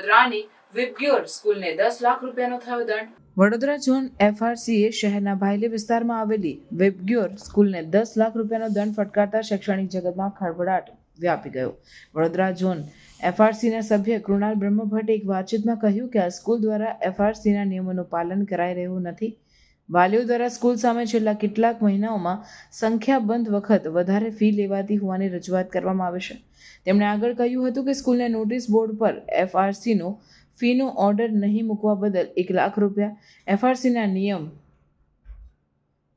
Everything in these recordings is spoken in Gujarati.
વડોદરાની વિબ્ગ્યોર સ્કૂલને દસ લાખ રૂપિયાનો થયો દંડ. વડોદરા ઝોન એફઆરસીએ શહેરના ભાયલી વિસ્તારમાં આવેલી વેબગ્યોર સ્કૂલને દસ લાખ રૂપિયાનો દંડ ફટકારતા શૈક્ષણિક જગતમાં ખળભળાટ વ્યાપી ગયો. વડોદરા ઝોન એફઆરસીના સભ્ય કૃણાલ બ્રહ્મભટ્ટે એક વાતચીતમાં કહ્યું કે આ સ્કૂલ દ્વારા એફઆરસીના નિયમોનું પાલન કરાઈ રહ્યું નથી. વાલીઓ દ્વારા સ્કૂલ સામે છેલ્લા કેટલાક મહિનાઓમાં સંખ્યાબંધ વખત વધારે ફી લેવાતી હોવાની રજૂઆત કરવામાં આવે છે. તેમણે આગળ કહ્યું હતું કે સ્કૂલને નોટિસ બોર્ડ પર એફઆરસીનો ફીનો ઓર્ડર નહીં મૂકવા બદલ એક લાખ રૂપિયા એફઆરસીના નિયમ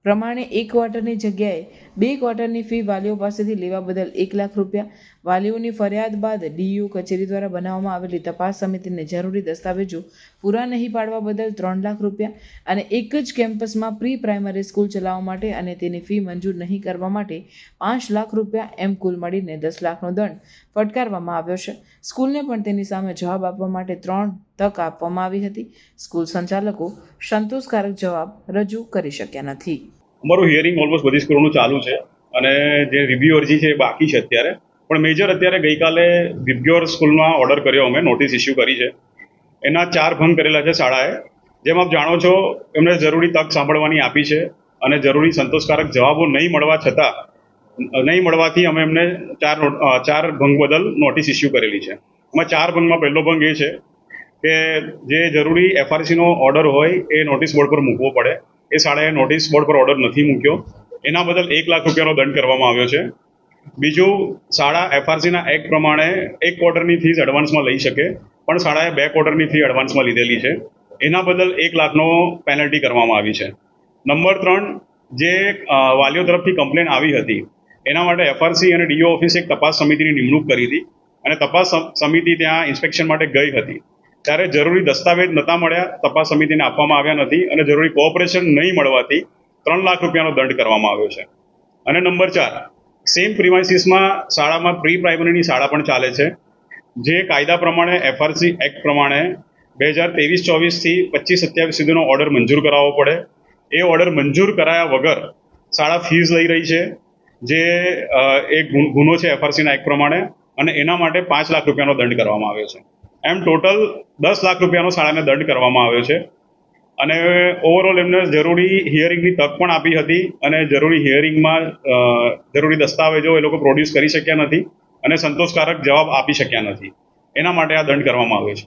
પ્રમાણે એક ક્વાર્ટરની જગ્યાએ બે ક્વાર્ટરની ફી વાલીઓ પાસેથી લેવા બદલ એક લાખ રૂપિયા વાલીઓની ફરિયાદ બાદ ડીયુ કચેરી દ્વારા બનાવવામાં આવેલી તપાસ સમિતિને જરૂરી દસ્તાવેજો પૂરા નહીં પાડવા બદલ ત્રણ લાખ રૂપિયા અને એક જ કેમ્પસમાં પ્રી પ્રાઇમરી સ્કૂલ ચલાવવા માટે અને તેની ફી મંજૂર નહીં કરવા માટે પાંચ લાખ રૂપિયા એમ કુલ મળીને દસ લાખનો દંડ ફટકારવામાં આવ્યો છે. સ્કૂલને પણ તેની સામે જવાબ આપવા માટે ત્રણ તક આપવામાં આવી હતી. સ્કૂલ સંચાલકો સંતોષકારક જવાબ રજૂ કરી શક્યા નથી. અમારું હિયરિંગ ઓલમોસ્ટ બધી સ્કૂલોનું ચાલુ છે અને જે રિવ્યુ અરજી છે એ બાકી છે અત્યારે. પણ મેજર અત્યારે ગઈકાલે વિબ્યોર સ્કૂલમાં ઓર્ડર કર્યો અમે નોટિસ ઇસ્યુ કરી છે. એના ચાર ભંગ કરેલા છે શાળાએ. જેમ આપ જાણો છો એમણે જરૂરી તક સાંભળવાની આપી છે અને જરૂરી સંતોષકારક જવાબો નહીં મળવા છતાં, નહીં મળવાથી અમે એમને ચાર ચાર ભંગ બદલ નોટિસ ઇસ્યુ કરેલી છે. એમાં ચાર ભંગમાં પહેલો ભંગ એ છે કે જે જરૂરી એફઆરસીનો ઓર્ડર હોય, એ નોટિસ બોર્ડ પર મૂકવો પડે. એ શાળાએ નોટિસ બોર્ડ પર ઓર્ડર નથી મૂક્યો. એના બદલ એક લાખ રૂપિયાનો દંડ કરવામાં આવ્યો છે. બીજું, શાળા એફઆરસીના એક્ટ પ્રમાણે એક ક્વાર્ટરની ફીસ એડવાન્સમાં લઈ શકે, પણ શાળાએ બે ક્વાર્ટરની ફી એડવાન્સમાં લીધેલી છે. એના બદલ એક લાખનો પેનલ્ટી કરવામાં આવી છે. નંબર ત્રણ, જે વાલીઓ તરફથી કમ્પ્લેન આવી હતી, એના માટે એફઆરસી અને ડીઓ ઓફિસે એક તપાસ સમિતિની નિમણૂક કરી હતી. અને તપાસ સમ- સમિતિ ત્યાં ઇન્સ્પેક્શન માટે ગઈ હતી. ત્યારે જરૂરી દસ્તાવેજ નહોતા મળ્યા, તપાસ સમિતિને આપવામાં આવ્યા નથી અને જરૂરી કોઓપરેશન નહીં મળવાથી ત્રણ લાખ રૂપિયાનો દંડ કરવામાં આવ્યો છે. અને નંબર ચાર સેમ પ્રિમાઇસીસમાં શાળામાં પ્રી પ્રાઇમરીની શાળા પણ ચાલે છે, જે કાયદા પ્રમાણે એફઆરસી એક્ટ પ્રમાણે બે હજાર ત્રેવીસ ચોવીસથી પચીસ સત્યાવીસ સુધીનો ઓર્ડર મંજૂર કરાવવો પડે. એ ઓર્ડર મંજૂર કરાયા વગર શાળા ફીસ લઈ રહી છે, જે એક ગુનો છે એફઆરસીના એક્ટ પ્રમાણે અને એના માટે પાંચ લાખ રૂપિયાનો દંડ કરવામાં આવ્યો છે. એમ ટોટલ દસ લાખ રૂપિયાનો શાળાને દંડ કરવામાં આવ્યો છે. અને ઓવરઓલ એમને જરૂરી હિયરિંગની તક પણ આપી હતી અને જરૂરી હિયરિંગમાં જરૂરી દસ્તાવેજો એ લોકો પ્રોડ્યુસ કરી શક્યા નથી અને સંતોષકારક જવાબ આપી શક્યા નથી. એના માટે આ દંડ કરવામાં આવ્યો છે.